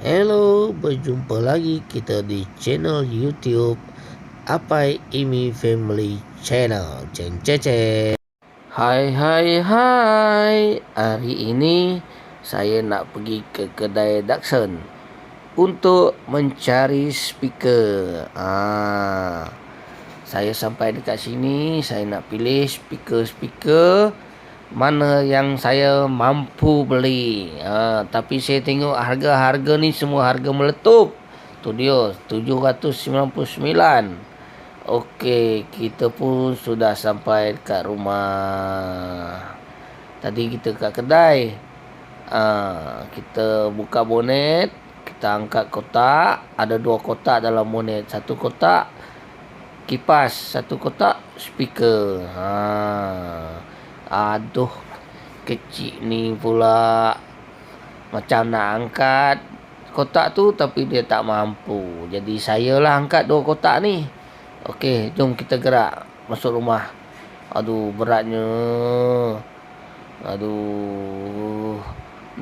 Hello, berjumpa lagi kita di channel YouTube Apai Imi Family Channel. Ceng ceng. Hai hai hai. Hari ini saya nak pergi ke kedai Dakson untuk mencari speaker. Ah. Saya sampai dekat sini, saya nak pilih speaker-speaker mana yang saya mampu beli. Ha, tapi saya tengok harga-harga ni semua harga meletup. Tu dia 799. Okey, kita pun sudah sampai dekat rumah. Tadi kita kat kedai. Ha, kita buka bonet, kita angkat kotak, ada dua kotak dalam bonet. Satu kotak kipas, satu kotak speaker. Ha. Aduh, kecil ni pula. Macam nak angkat kotak tu tapi dia tak mampu. Jadi saya lah angkat dua kotak ni. Okey, jom kita gerak masuk rumah. Aduh, beratnya. Aduh.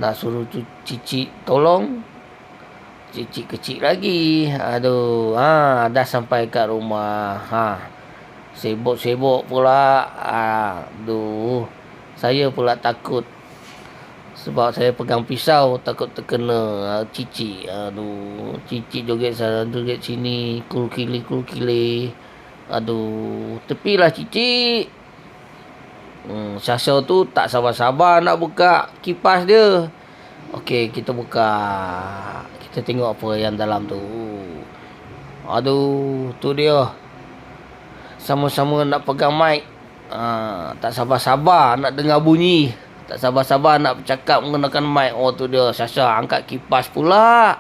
Nak suruh tu cicit tolong. Cicit kecil lagi. Aduh, ha, dah sampai kat rumah. Ha. Sibuk-sibuk pula. Aduh. Saya pula takut. Sebab saya pegang pisau takut terkena ah, cici. Aduh. Cici joget sana joget sini. Kul kili kul kili. Aduh. Tepilah cici. Hmm, Syasha tu tak sabar-sabar nak buka kipas dia. Okey, kita buka. Kita tengok apa yang dalam tu. Aduh, tu dia sama-sama nak pegang mic. Ha, tak sabar-sabar nak dengar bunyi. Tak sabar-sabar nak bercakap menggunakan mic. Oh tu dia Sasha angkat kipas pula.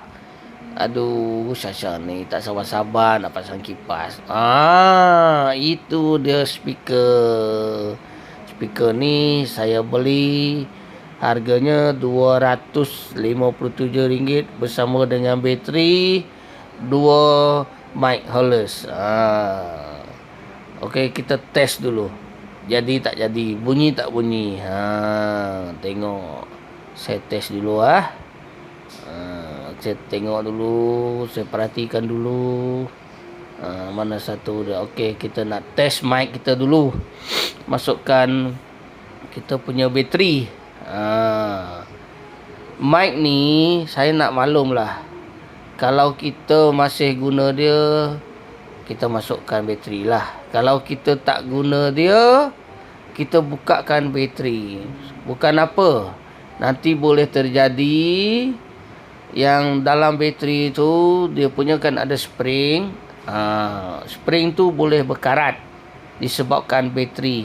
Aduh, Sasha ni tak sabar-sabar nak pasang kipas. Ah, itu dia speaker. Speaker ni saya beli harganya RM257 bersama dengan bateri dua mic holders. Ah. Okey, kita test dulu. Jadi tak jadi, bunyi tak bunyi. Ha, tengok. Saya test dulu ah. Ha, saya tengok dulu, saya perhatikan dulu. Ha, mana satu dia. Okey, kita nak test mic kita dulu. Masukkan kita punya bateri. Ha. Mic ni saya nak maklum lah. Kalau kita masih guna dia kita masukkan bateri lah. Kalau kita tak guna dia, kita bukakan bateri. Bukan apa. Nanti boleh terjadi yang dalam bateri tu dia punya kan ada spring. Ha, spring tu boleh berkarat disebabkan bateri.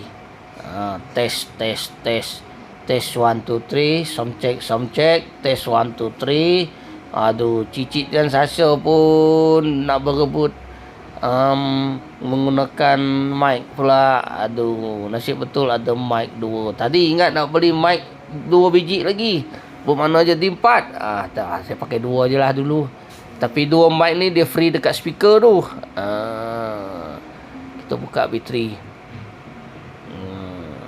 Ha, test, test, test. Test 1, 2, 3. Some check, some check. Test 1, 2, 3. Aduh, cicit dan sasa pun nak berebut um, menggunakan mic pula. Aduh nasib betul ada mic dua. Tadi ingat nak beli mic dua biji lagi. Bermakna jadi empat? Ah tak saya pakai dua je lah dulu. Tapi dua mic ni dia free dekat speaker tu. Ah, kita buka bateri hmm,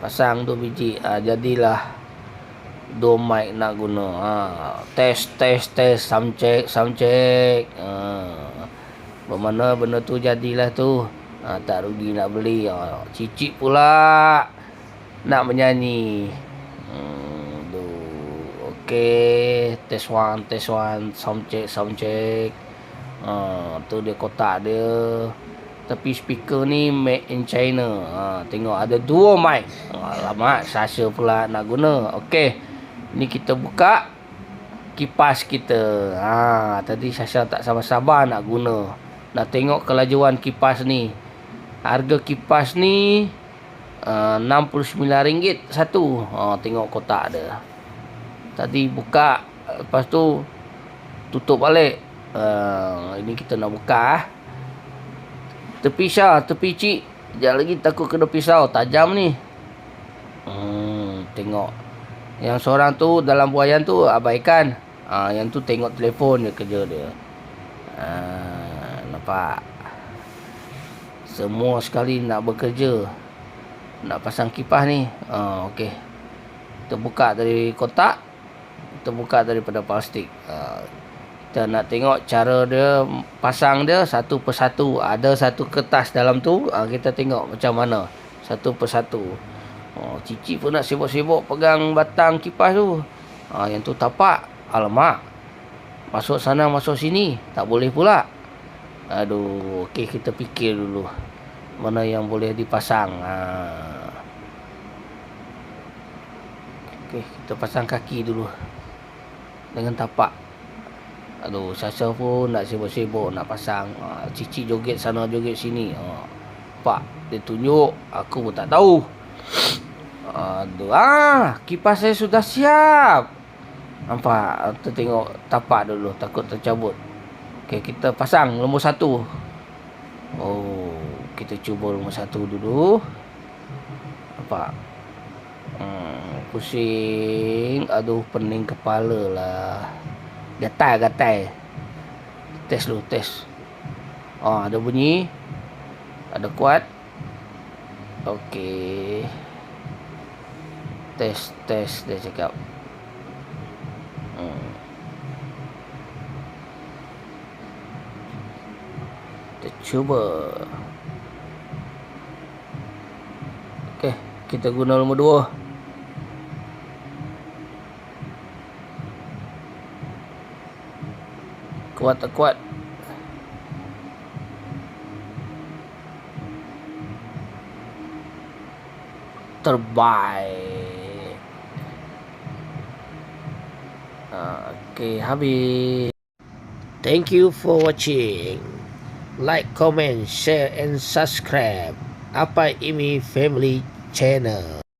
pasang dua biji. Ah, jadilah dua mic nak guna. Ah, test test test sound check sound check. Ah, Bermana benda tu jadilah tu. Ha, tak rugi nak beli. Ha, cicit pula nak menyanyi. Hmm, Okey. Test one, test one. Sound check, sound check. Ha, tu dia kotak dia. Tapi speaker ni made in China. Ha, tengok ada dua mic. Alamak, Sasha pula nak guna. Okey. Ni kita buka kipas kita. Ha, tadi Sasha tak sabar-sabar nak guna. Nak tengok kelajuan kipas ni. Harga kipas ni uh, RM69 satu. Uh, tengok kotak dia. Tadi buka. Lepas tu tutup balik. Uh, ini kita nak buka. Ah. Tepi cik. Sekejap lagi takut kena pisau. Tajam ni. Hmm, tengok. Yang seorang tu dalam buayan tu abaikan. Uh, yang tu tengok telefon dia kerja dia. Uh, nampak semua sekali nak bekerja nak pasang kipas ni ha, okey kita buka dari kotak terbuka daripada plastik. Ha, kita nak tengok cara dia pasang dia satu persatu. Ada satu kertas dalam tu, ha, kita tengok macam mana satu persatu. Oh, cici pun nak sibuk-sibuk pegang batang kipas tu. Ha, yang tu tapak. Alamak. Masuk sana, masuk sini. Tak boleh pula. Aduh, okey kita fikir dulu. Mana yang boleh dipasang. Ha. Okey, kita pasang kaki dulu. Dengan tapak. Aduh, Sasa pun nak sibuk-sibuk nak pasang. Ha, cici joget sana, joget sini. Ha. Pak, dia tunjuk. Aku pun tak tahu. Aduh, ah, kipas saya sudah siap. Nampak, kita tengok tapak dulu. Takut tercabut. Okey, kita pasang nombor satu. Oh, kita cuba nombor satu dulu. Nampak? Hmm, pusing. Aduh, pening kepala lah. Gatal, gatal. Test dulu, test. Oh, ada bunyi. Ada kuat. Okey. Test, test dia cakap. Kita cuba. Okey, kita guna nombor dua. Kuat tak kuat? Terbaik. Okey, habis. Thank you for watching. Like, comment, share and subscribe. Apa Imi Family Channel.